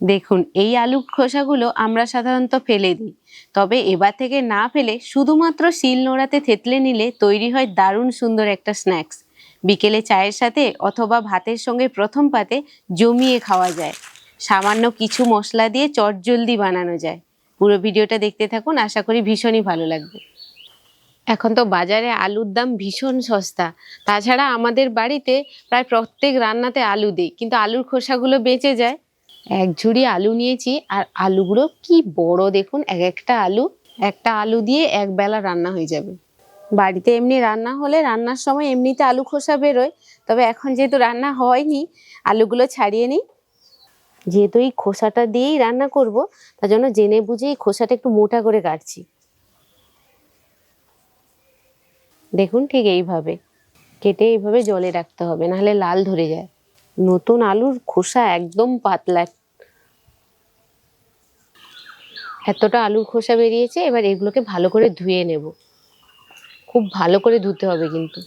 দেখুন, এই আলুর খোসাগুলো আমরা সাধারণত ফেলে দিই। তবে এবার থেকে না ফেলে শুধুমাত্র শিল নোড়াতে থেতলে নিলে তৈরি হয় দারুণ সুন্দর একটা স্ন্যাক্স। বিকেলে চায়ের সাথে অথবা ভাতের সঙ্গে প্রথম পাতে জমিয়ে খাওয়া যায়। সামান্য কিছু মশলা দিয়ে চটজলদি বানানো যায়। পুরো ভিডিওটা দেখতে থাকুন, আশা করি ভীষণই ভালো লাগবে। এখন তো বাজারে আলুর দাম ভীষণ সস্তা। তাছাড়া আমাদের বাড়িতে প্রায় প্রত্যেক রান্নাতে আলু দিই, কিন্তু আলুর খোসাগুলো বেঁচে যায়। এক ঝুড়ি আলু নিয়েছি, আর আলুগুলো কি বড় দেখুন, এক একটা আলু একটা আলু দিয়ে এক বেলা রান্না হয়ে যাবে। বাড়িতে এমনি রান্না হলে রান্নার সময় এমনিতে আলু খোসা বেরোয়, তবে এখন যেহেতু রান্না হয়নি, আলুগুলো ছাড়িয়ে নিই। যেহেতু এই খোসাটা দিয়েই রান্না করব, তার জন্য জেনে বুঝে এই খোসাটা একটু মোটা করে কাটছি। দেখুন ঠিক এইভাবে, কেটে এইভাবে জলে রাখতে হবে, নাহলে লাল ধরে যায়। নতুন আলুর খোসা একদম পাতলা এতটা আলুর খোসা বেরিয়েছে, এবার এগুলোকে ভালো করে ধুয়ে নেব। খুব ভালো করে ধুতে হবে কিন্তু।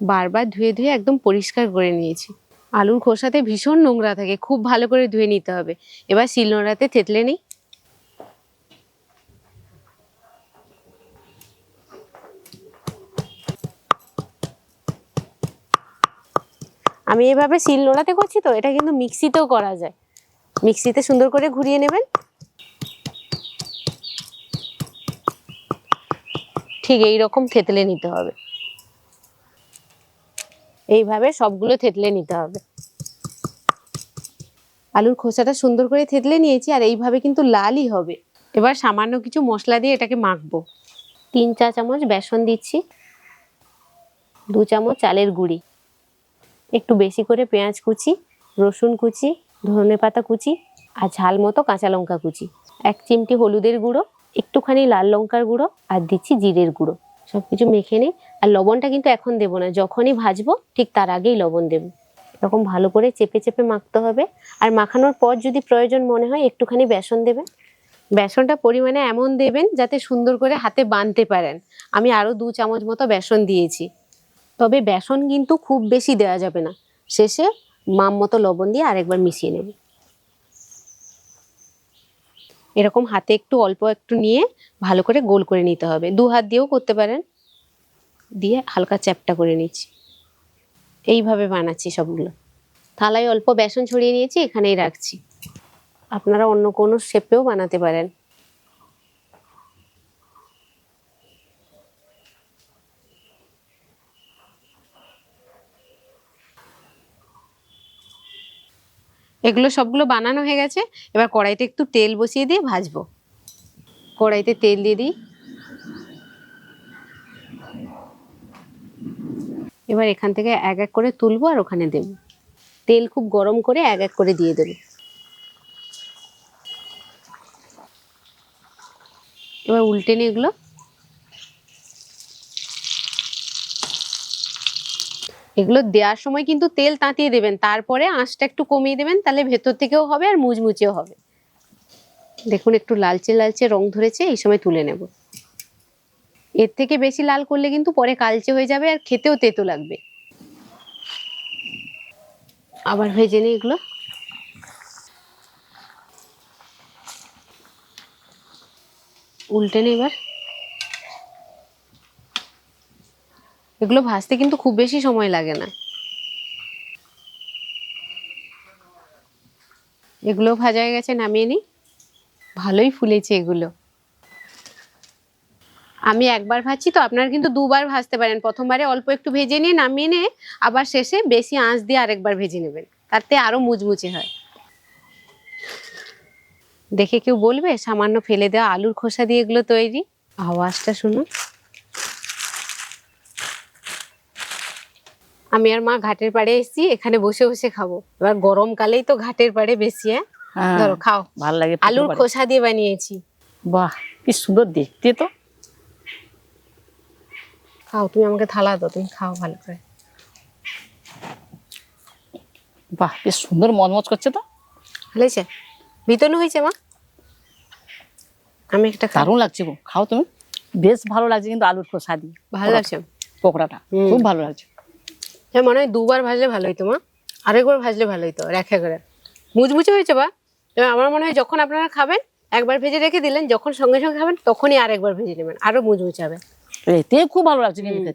বারবার ধুয়ে ধুয়ে একদম পরিষ্কার করে নিয়েছি। আলুর খোসাতে ভীষণ নোংরা থাকে, খুব ভালো করে ধুয়ে নিতে হবে। এবার শিলনোড়াতে থেতলে নিই। আমি এভাবে শিল নোড়াতে করছি তো, এটা কিন্তু মিক্সিতেও করা যায়। মিক্সিতে সুন্দর করে ঘুরিয়ে নেবেন। ঠিক এই রকম থেতলে নিতে হবে। এইভাবে সবগুলো থেতলে নিতে হবে। আলুর খোসাটা সুন্দর করে থেতলে নিয়েছি আর এইভাবে কিন্তু লালই হবে। এবার সামান্য কিছু মশলা দিয়ে এটাকে মাখবো। তিন চা চামচ বেসন দিচ্ছি। দু চামচ চালের গুঁড়ি। একটু বেশি করে পেঁয়াজ কুচি, রসুন কুচি ধনে পাতা কুচি আর ঝাল মতো কাঁচা লঙ্কা কুচি। এক চিমটি হলুদের গুঁড়ো। একটুখানি লাল লঙ্কার গুঁড়ো আর দিচ্ছি জিরের গুঁড়ো। সব কিছু মেখে নিই। আর লবণটা কিন্তু এখন দেবো না। যখনই ভাজবো, ঠিক তার আগেই লবণ দেবো। এরকম ভালো করে চেপে চেপে মাখতে হবে। আর মাখানোর পর যদি প্রয়োজন মনে হয়, একটুখানি বেসন দেবেন। বেসনটা পরিমাণে এমন দেবেন, যাতে সুন্দর করে হাতে বাঁধতে পারেন। আমি আরও দু চামচ মতো বেসন দিয়েছি। তবে বেসন কিন্তু খুব বেশি দেওয়া যাবে না। শেষে মাম মতো লবণ দিয়ে আরেকবার মিশিয়ে নেব। এরকম হাতে একটু, অল্প একটু নিয়ে ভালো করে গোল করে নিতে হবে। দু হাত দিয়েও করতে পারেন। দিয়ে হালকা চ্যাপটা করে নিচ্ছি। এইভাবে বানাচ্ছি সবগুলো। থালায় অল্প বেসন ছড়িয়ে নিয়েছি, এখানেই রাখছি। আপনারা অন্য কোনো শেপেও বানাতে পারেন। এগুলো সবগুলো বানানো হয়ে গেছে। এবার কড়াইতে একটু তেল বসিয়ে দিয়ে ভাজবো। কড়াইতে তেল দিয়ে দিই। এবার এখান থেকে এক এক করে তুলবো আর ওখানে দেব। তেল খুব গরম করে এক এক করে দিয়ে দেবো। এবার উল্টে নিই এগুলো এগুলো দেওয়ার সময় কিন্তু তেল তাঁতিয়ে দেবেন, তারপরে আঁচটা একটু কমিয়ে দেবেন, তাহলে ভেতর থেকেও হবে আর মুচমুচেও হবে। দেখুন, একটু লালচে লালচে রং ধরেছে, এই সময় তুলে নেব। এর থেকে বেশি লাল করলে কিন্তু পরে কালচে হয়ে যাবে আর খেতেও তেতো লাগবে। আবার ভেজে নিই এগুলো। উল্টে নিই এবার। এগুলো ভাজতে কিন্তু খুব বেশি সময় লাগে না। এগুলো ভাজা হয়ে গেছে, নামিয়ে নিই। ভালোই ফুলেছে এগুলো। আমি একবার ভাজছি তো আপনারা কিন্তু দুবার ভাজতে পারেন। প্রথমবারে অল্প একটু ভেজে নিয়ে নামিয়ে নিয়ে আবার শেষে বেশি আঁচ দিয়ে আরেকবার ভেজে নেবেন। তাতে আরও মুচমুচে হয়। দেখে কেউ বলবে, সামান্য ফেলে দেওয়া আলুর খোসা দিয়ে এগুলো তৈরি। আওয়াজটা শুনুন। আমি আর মা ঘাটের পাড়ে এসেছি এখানে বসে বসে খাব। এবার গরমকালেই তো ঘাটের পাড়ে বেশি হ্যাঁ? হ্যাঁ, ধরো খাও। ভালো লাগে আলুর খোসা দিয়ে বানিয়েছি। বাহ কি সুন্দর দেখতে তো। খাও তুমি আমাকে থালা দাও তুমি খাও ভালো করে। বাহ বেশ সুন্দর মজমজ করছে তো। ভালো হয়েছে বিতনু হয়েছে মা? আমি একটা দারুণ লাগছে গো খাও তুমি। বেশ ভালো লাগছে কিন্তু আলুর খোসা দিয়ে। ভালো লাগছে। পকোড়াটা খুব ভালো লাগছে। হ্যাঁ মনে হয় দুবার ভাজলে ভালো হতো মা। আরেকবার ভাজলে ভালো হতো এক করে। মুচমুচে হয়েছে বা? আমার মনে হয় যখন আপনারা খাবেন একবার ভেজে রেখে দিলেন যখন সঙ্গে সঙ্গে খাবেন তখনই আরেকবার ভেজে নেবেন আরও মুচমুচে হবে। এতে খুব ভালো লাগছে কিন্তু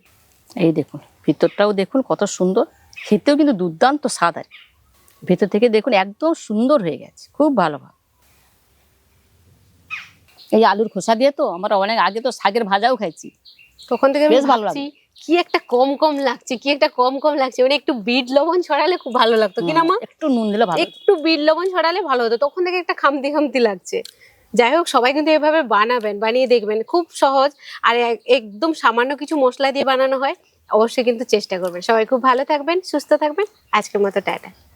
এই দেখুন ভিতরটাও দেখুন কত সুন্দর। খেতেও কিন্তু দুর্দান্ত স্বাদ আর। ভেতর থেকে দেখুন একদম সুন্দর হয়ে গেছে খুব ভালো ভালো এই আলুর খোসা দিয়ে তো আমরা অনেক আগে তো শাকের ভাজাও খাইছি। তখন থেকে বেশ ভালো ভাবছি কি একটা কম কম লাগছে কি একটা কম কম লাগছে। মানে একটু বিট লবণ ছড়ালে খুব ভালো লাগতো কি না মা? একটু নুন দিলে ভালো হতো। একটু বিট লবণ ছড়ালে ভালো হতো। তখন থেকে একটা খামতি খামতি লাগছে। যাই হোক সবাই কিন্তু এভাবে বানাবেন বানিয়ে দেখবেন। খুব সহজ আর একদম সামান্য কিছু মশলা দিয়ে বানানো হয় অবশ্যই কিন্তু চেষ্টা করবেন। সবাই খুব ভালো থাকবেন সুস্থ থাকবেন। আজকের মতো টাটা।